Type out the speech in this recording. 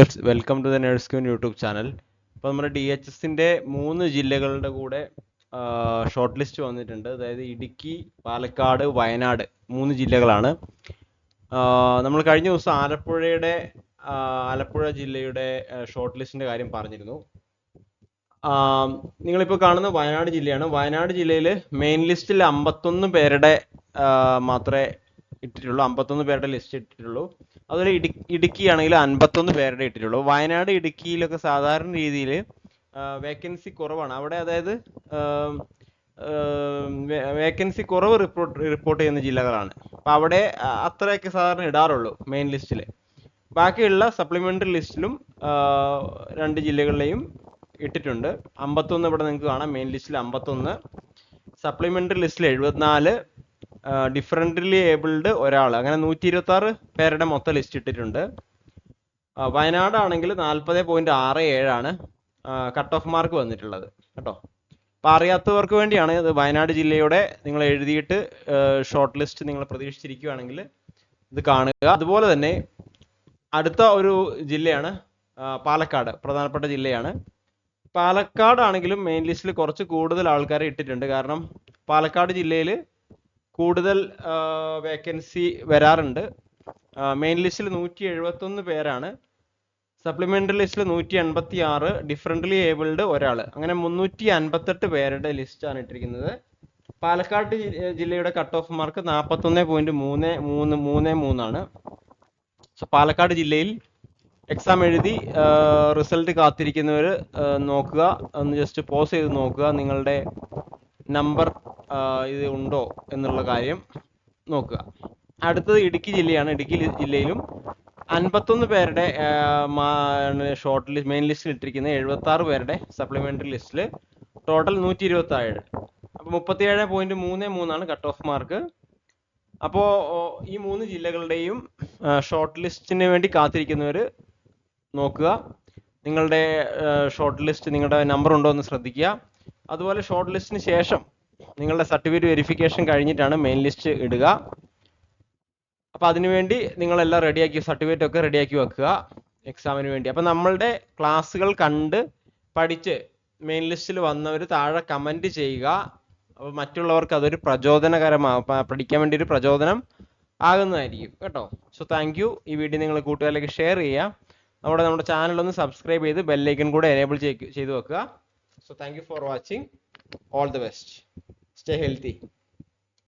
Welcome to the nurse queen YouTube channel അപ്പോൾ നമ്മുടെ D H എസിന്റെ മൂന്ന് ജില്ലകളുടെ കൂടെ ഷോർട്ട് ലിസ്റ്റ് വന്നിട്ടുണ്ട്. അതായത് ഇടുക്കി പാലക്കാട് വയനാട് മൂന്ന് ജില്ലകളാണ്. നമ്മൾ കഴിഞ്ഞ ദിവസം ആലപ്പുഴയുടെ ആലപ്പുഴ ജില്ലയുടെ ഷോർട്ട് ലിസ്റ്റിന്റെ കാര്യം പറഞ്ഞിരുന്നു. നിങ്ങളിപ്പോൾ കാണുന്ന വയനാട് ജില്ലയാണ്. വയനാട് ജില്ലയിൽ മെയിൻ ലിസ്റ്റിൽ അമ്പത്തൊന്ന് പേരുടെ മാത്രമേ ഇട്ടിട്ടുള്ളൂ അമ്പത്തൊന്ന് പേരുടെ ലിസ്റ്റ് ഇട്ടിട്ടുള്ളൂ. അതുപോലെ ഇടുക്കി ഇടുക്കി ആണെങ്കിൽ അൻപത്തൊന്ന് പേരുടെ ഇട്ടിട്ടുള്ളൂ. വയനാട് ഇടുക്കിയിലൊക്കെ സാധാരണ രീതിയിൽ വേക്കൻസി കുറവാണ്. അവിടെ അതായത് വേക്കൻസി കുറവ് റിപ്പോർട്ട് റിപ്പോർട്ട് ചെയ്യുന്ന ജില്ലകളാണ്. അപ്പോൾ അവിടെ അത്രയൊക്കെ സാധാരണ ഇടാറുള്ളൂ മെയിൻ ലിസ്റ്റിൽ ബാക്കിയുള്ള സപ്ലിമെന്ററി ലിസ്റ്റിലും രണ്ട് ജില്ലകളിലെയും ഇട്ടിട്ടുണ്ട്. അമ്പത്തൊന്ന് ഇവിടെ നിങ്ങൾക്ക് കാണാം. മെയിൻ ലിസ്റ്റിൽ അമ്പത്തൊന്ന്. സപ്ലിമെന്ററി ലിസ്റ്റിൽ എഴുപത്തിനാല്. ഡിഫറന്റ്ലി ഏബിൾഡ് ഒരാൾ അങ്ങനെ നൂറ്റി ഇരുപത്തി ആറ് പേരുടെ മൊത്തം ലിസ്റ്റ് ഇട്ടിട്ടുണ്ട്. വയനാടാണെങ്കിൽ നാൽപ്പത് പോയിന്റ് ആറ് ഏഴാണ് കട്ട് ഓഫ് മാർക്ക് വന്നിട്ടുള്ളത്. കേട്ടോ? അപ്പോൾ അറിയാത്തവർക്ക് വേണ്ടിയാണ് ഇത് വയനാട് ജില്ലയുടെ നിങ്ങൾ എഴുതിയിട്ട് ഷോർട്ട് ലിസ്റ്റ് നിങ്ങൾ പ്രതീക്ഷിച്ചിരിക്കുകയാണെങ്കിൽ ഇത് കാണുക. അതുപോലെ തന്നെ അടുത്ത ഒരു ജില്ലയാണ് പാലക്കാട് പ്രധാനപ്പെട്ട ജില്ലയാണ്. പാലക്കാട് ആണെങ്കിലും മെയിൻ ലിസ്റ്റിൽ കുറച്ച് കൂടുതൽ ആൾക്കാരെ ഇട്ടിട്ടുണ്ട്. കാരണം പാലക്കാട് ജില്ലയിൽ കൂടുതൽ വേക്കൻസി വരാറുണ്ട്. മെയിൻ ലിസ്റ്റിൽ നൂറ്റി എഴുപത്തൊന്ന് പേരാണ്. സപ്ലിമെന്ററി ലിസ്റ്റിൽ നൂറ്റി എൺപത്തി ആറ് ഡിഫറന്റ്ലി ഏബിൾഡ് ഒരാൾ അങ്ങനെ മുന്നൂറ്റി അൻപത്തെട്ട് പേരുടെ ലിസ്റ്റാണ് ഇട്ടിരിക്കുന്നത്. പാലക്കാട് ജില്ലയുടെ കട്ട് ഓഫ് മാർക്ക് നാൽപ്പത്തൊന്ന് പോയിന്റ് മൂന്ന് മൂന്ന് മൂന്ന് മൂന്നാണ്. സോ പാലക്കാട് ജില്ലയിൽ എക്സാം എഴുതി റിസൾട്ട് കാത്തിരിക്കുന്നവർ നോക്കുക. ഒന്ന് ജസ്റ്റ് പോസ് ചെയ്ത് നോക്കുക നിങ്ങളുടെ നമ്പർ ഇത് ഉണ്ടോ എന്നുള്ള കാര്യം നോക്കുക. അടുത്തത് ഇടുക്കി ജില്ലയാണ്. ഇടുക്കി ജില്ലയിലും അൻപത്തൊന്ന് പേരുടെ ഷോർട്ട് ലിസ്റ്റ് മെയിൻ ലിസ്റ്റിൽ ഇട്ടിരിക്കുന്ന എഴുപത്തി ആറ് പേരുടെ സപ്ലിമെന്ററി ലിസ്റ്റിൽ ടോട്ടൽ നൂറ്റി ഇരുപത്തി ഏഴ് അപ്പോൾ മുപ്പത്തിയേഴ് പോയിന്റ് മൂന്ന് മൂന്നാണ് കട്ട് ഓഫ് മാർക്ക് അപ്പോൾ ഈ മൂന്ന് ജില്ലകളുടെയും ഷോർട്ട് ലിസ്റ്റിന് വേണ്ടി കാത്തിരിക്കുന്നവർ നോക്കുക. നിങ്ങളുടെ ഷോർട്ട് ലിസ്റ്റ് നിങ്ങളുടെ നമ്പർ ഉണ്ടോ എന്ന് ശ്രദ്ധിക്കുക. അതുപോലെ ഷോർട്ട് ലിസ്റ്റിന് ശേഷം നിങ്ങളുടെ സർട്ടിഫിക്കറ്റ് വെരിഫിക്കേഷൻ കഴിഞ്ഞിട്ടാണ് മെയിൻ ലിസ്റ്റ് ഇടുക. അപ്പോൾ അതിനുവേണ്ടി നിങ്ങളെല്ലാം റെഡിയാക്കി സർട്ടിഫിക്കറ്റ് ഒക്കെ റെഡിയാക്കി വെക്കുക എക്സാമിന് വേണ്ടി. അപ്പോൾ നമ്മളുടെ ക്ലാസ്സുകൾ കണ്ട് പഠിച്ച് മെയിൻ ലിസ്റ്റിൽ വന്നവർ താഴെ കമന്റ് ചെയ്യുക. അപ്പോൾ മറ്റുള്ളവർക്ക് അതൊരു പ്രചോദനകരമാകും പഠിക്കാൻ വേണ്ടി ഒരു പ്രചോദനം ആകുന്നതായിരിക്കും കേട്ടോ. സോ താങ്ക് യു ഈ വീഡിയോ നിങ്ങൾ കൂട്ടുകാരിലേക്ക് ഷെയർ ചെയ്യുക. നമ്മുടെ നമ്മുടെ ചാനൽ ഒന്ന് സബ്സ്ക്രൈബ് ചെയ്ത് ബെല്ലൈക്കൺ കൂടെ എനേബിൾ ചെയ്ത് വെക്കുക. So thank you for watching all the best stay healthy